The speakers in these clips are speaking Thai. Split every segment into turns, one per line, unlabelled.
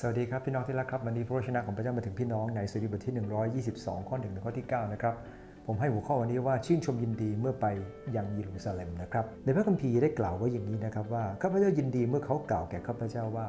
สวัสดีครับ พี่น้องที่รักครับ วันนี้พระวจนะของพระเจ้ามาถึงพี่น้องในสดุบทที่ 122 ข้อ1ถึงข้อที่ 9 นะครับ ผมให้หัวข้อวันนี้ว่าชื่นชมยินดีเมื่อไปยังเยรูซาเล็มนะครับ ในพระคัมภีร์ได้กล่าวไว้อย่างนี้นะครับว่าข้าพเจ้ายินดีเมื่อเขากล่าวแก่ข้าพเจ้าว่า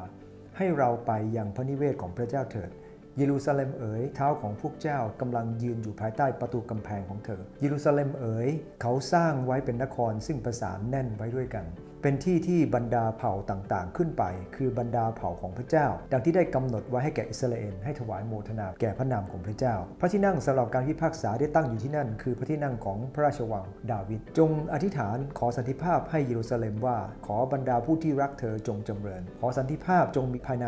ให้เราไปยังพระนิเวศของพระเจ้าเถิดเยรูซาเล็มเอ๋ยเท้าของพวกเจ้ากำลังยืนอยู่ภายใต้ประตูกำแพงของเธอ เยรูซาเล็มเอ๋ยเขาสร้างไว้เป็นนครซึ่งประสานแน่นไว้ด้วยกัน เป็นที่ที่บรรดาเผ่าต่างๆ ขึ้นไป คือบรรดาเผ่าของพระเจ้า ดังที่ได้กำหนดไว้ให้แก่อิสราเอลให้ถวายโมทนาแก่พระนามของพระเจ้า พระที่นั่งสำหรับการพิพากษาได้ตั้งอยู่ที่นั่น คือพระที่นั่งของพระราชวังดาวิดจงอธิษฐานขอสันติภาพให้เยรูซาเล็มว่า ขอบรรดาผู้ที่รักเธอจงจำเริญ ขอสันติภาพจงมีภายใน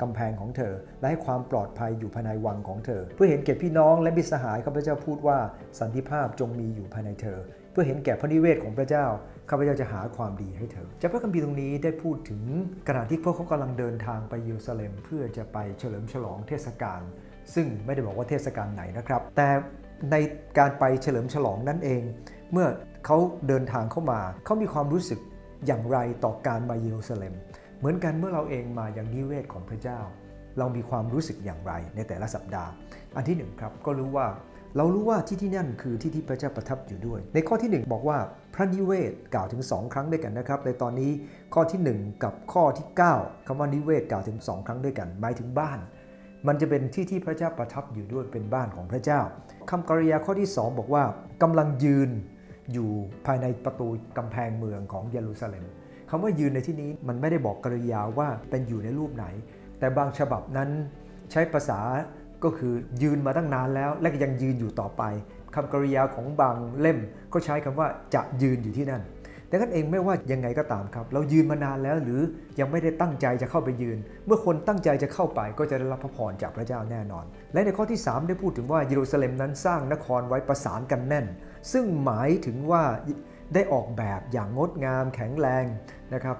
กำแพงของเธอ และให้ความปลอดภัยอยู่ภายในวังของเธอ เพื่อเห็นแก่พี่น้องและมิตรสหายข้าพเจ้าพูดว่าสันติภาพจงมีอยู่ภายในเธอ พื่อเห็นแก่พระนิเวศของพระเจ้าข้าพเจ้าจะหาความดีให้เธอจากพระคัมภีร์ตรงนี้ได้พูดถึงขณะที่พวกเขากำลังเดินทางไปเยรูซาเล็ม เพื่อจะไปเฉลิมฉลองเทศกาลซึ่งไม่ได้บอกว่าเทศกาลไหนนะครับ แต่ในการไปเฉลิมฉลองนั่นเอง เมื่อเขาเดินทางเข้ามาเขามีความรู้สึกอย่างไรต่อการมาเยรูซาเล็ม เหมือนกันเมื่อเราเองมาอย่างนิเวศของพระเจ้า เรามีความรู้สึกอย่างไรในแต่ละสัปดาห์ อันที่หนึ่งครับก็รู้ว่า เรารู้ว่าที่ที่นั่นคือที่ที่พระเจ้าประทับอยู่ด้วย ในข้อที่ 1 บอกว่าพระนิเวศกล่าวถึง 2 ครั้งด้วยกันนะครับ ในตอนนี้ข้อที่ 1 กับข้อที่ 9คำว่านิเวศกล่าวถึง 2 ครั้งด้วยกัน หมายถึงบ้าน มันจะเป็นที่ที่พระเจ้าประทับอยู่ด้วยเป็นบ้านของพระเจ้าคำกริยาข้อที่ 2 บอกว่ากำลังยืนอยู่ภายในประตูกำแพงเมืองของเยรูซาเล็มคำว่ายืนในที่นี้มันไม่ได้บอกกริยาว่าเป็นอยู่ในรูปไหน แต่บางฉบับนั้นใช้ภาษา ก็คือยืนมาตั้งนานแล้ว และก็ยังยืนอยู่ต่อไปคำกริยาของบางเล่มก็ใช้คำว่าจะยืนอยู่ที่นั่นดังนั้นเองไม่ว่ายังไงก็ตามครับ เรายืนมานานแล้วหรือยังไม่ได้ตั้งใจจะเข้าไปยืน เมื่อคนตั้งใจจะเข้าไปก็จะได้รับพระพรจากพระเจ้าแน่นอน และในข้อที่ 3 ได้พูดถึงว่าเยรูซาเล็มนั้นสร้างนครไว้ประสานกันแน่น ซึ่งหมายถึงว่าได้ออกแบบอย่างงดงามแข็งแรงนะครับ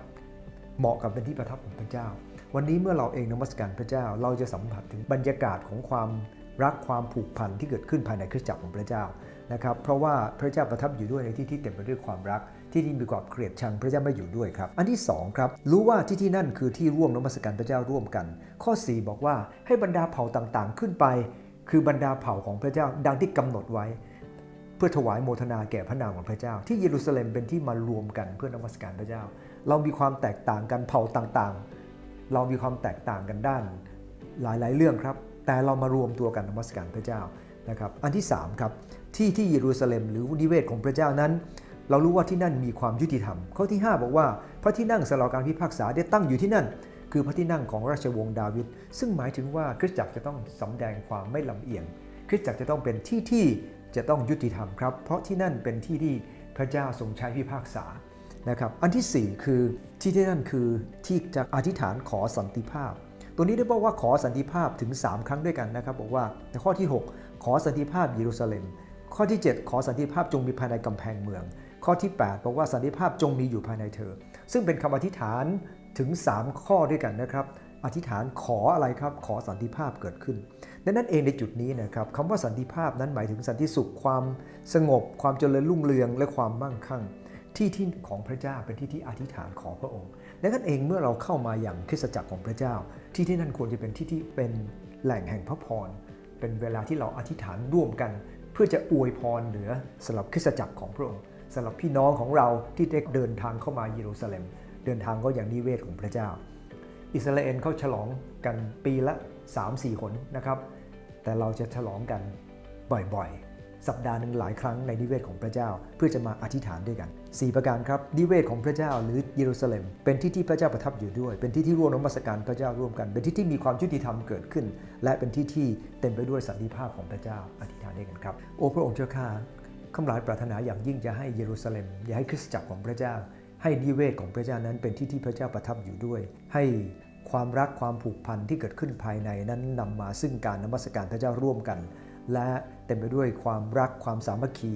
เหมาะกับเป็นที่ประทับของพระเจ้า วันนี้เมื่อเราเองนมัสการพระเจ้า เราจะสัมผัสถึงบรรยากาศของความรักความผูกพันที่เกิดขึ้นภายในคริสตจักรของพระเจ้านะครับ เพราะว่าพระเจ้าประทับอยู่ด้วยในที่ที่เต็มไปด้วยความรัก ที่ที่มีความเกลียดชังพระเจ้าไม่อยู่ด้วยครับ อันที่สองครับรู้ว่าที่ที่นั่นคือที่ร่วมนมัสการพระเจ้าร่วมกัน ข้อ 4 บอกว่าให้บรรดาเผ่าต่างๆ ขึ้นไป คือบรรดาเผ่าของพระเจ้าดังที่กำหนดไว้ เพื่อถวายโมทนาแก่พระนามของพระเจ้า ที่เยรูซาเล็มเป็นที่มารวมกันเพื่อนมัสการพระเจ้า เรามีความแตกต่างกันเผ่าต่างๆ เรามีความแตกต่างกันด้านหลายๆ เรื่องครับ แต่เรามารวมตัวกันนมัสการพระเจ้านะครับอันที่3ครับที่ที่เยรูซาเล็มหรือนิเวศของพระเจ้านั้น เรารู้ว่าที่นั่นมีความยุติธรรม ข้อที่ 5 บอกว่าพระที่นั่งสำหรับการพิพากษาได้ตั้งอยู่ที่นั่น คือพระที่นั่งของราชวงศ์ดาวิดซึ่งหมายถึงว่าคริสตจักรจะต้องสำแดงความไม่ลำเอียง คริสตจักรจะต้องเป็นที่ที่จะต้องยุติธรรมครับ เพราะที่นั่นเป็นที่ที่พระเจ้าทรงใช้พิพากษา นะครับอันที่ 4 คือที่ที่นั่นคือที่จะอธิษฐานขอสันติภาพ ตัวนี้ได้บอกว่าขอสันติภาพถึง 3 ครั้งด้วยกันนะครับบอกว่าในข้อที่ 6 ขอสันติภาพเยรูซาเล็ม ข้อที่ 7 ขอสันติภาพจงมีภายในกำแพงเมือง ข้อที่ 8 บอกว่าสันติภาพจงมีอยู่ภายในเธอ ซึ่งเป็นคำอธิษฐานถึง 3 ข้อด้วยกันนะครับอธิษฐานขออะไรครับขอสันติภาพเกิดขึ้นดังนั้นเองในจุดนี้นะครับคำว่าสันติภาพนั้นหมายถึงสันติสุขความสงบ ความเจริญรุ่งเรืองและความมั่งคั่ง ที่ที่ของพระเจ้าเป็นที่ที่อธิษฐานขอพระองค์ดังนั้นเองเมื่อเราเข้ามาอย่างคริสตจักรของพระเจ้า ที่ที่นั่นควรจะเป็นที่ที่เป็นแหล่งแห่งพระพร เป็นเวลาที่เราอธิษฐานร่วมกัน เพื่อจะอวยพรเหนือสำหรับคริสตจักรของพระองค์สำหรับพี่น้องของเราที่ได้เดินทางเข้ามาเยรูซาเล็ม เดินทางก็อย่างนิเวศของพระเจ้า อิสราเอลเขาฉลองกันปีละ 3-4 หนนะครับ แต่เราจะฉลองกันบ่อยๆ สัปดาห์หนึ่งหลายครั้งในนิเวศของพระเจ้า เพื่อจะมาอธิษฐานด้วยกัน 4 ประการครับนิเวศของพระเจ้าหรือเยรูซาเล็ม เป็นที่ที่พระเจ้าประทับอยู่ด้วย เป็นที่ที่ร่วมนมัสการพระเจ้าร่วมกัน เป็นที่ที่มีความยุติธรรมเกิดขึ้น และเป็นที่ที่เต็มไปด้วยสันติภาพของพระเจ้าอธิษฐานด้วยกันครับโอ้พระองค์เจ้าข้าคำหลายปรารถนาอย่างยิ่งจะให้เยรูซาเล็มอย่าให้คริสตจักรของพระเจ้า ให้นิเวศของพระเจ้านั้นเป็นที่ที่พระเจ้าประทับอยู่ด้วย ให้ความรักความผูกพันที่เกิดขึ้นภายในนั้นนำมาซึ่งการนมัสการพระเจ้าร่วมกัน และเต็มไปด้วยความรักความสามัคคี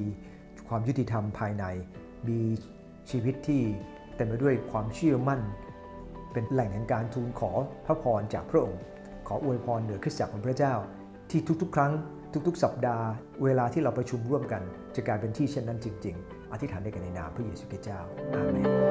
ความยุติธรรมภายใน มีชีวิตที่เต็มไปด้วยความเชื่อมั่น เป็นแหล่งแห่งการทูลขอพระพรจากพระองค์ ขออวยพรเหนือคริสตจักรของพระเจ้า ที่ทุกๆ ครั้งทุกๆ สัปดาห์ เวลาที่เราประชุมร่วมกัน จะกลายเป็นที่เช่นนั้นจริง ๆ อธิษฐานด้วยกันในนามพระเยซูคริสต์เจ้าอาเมน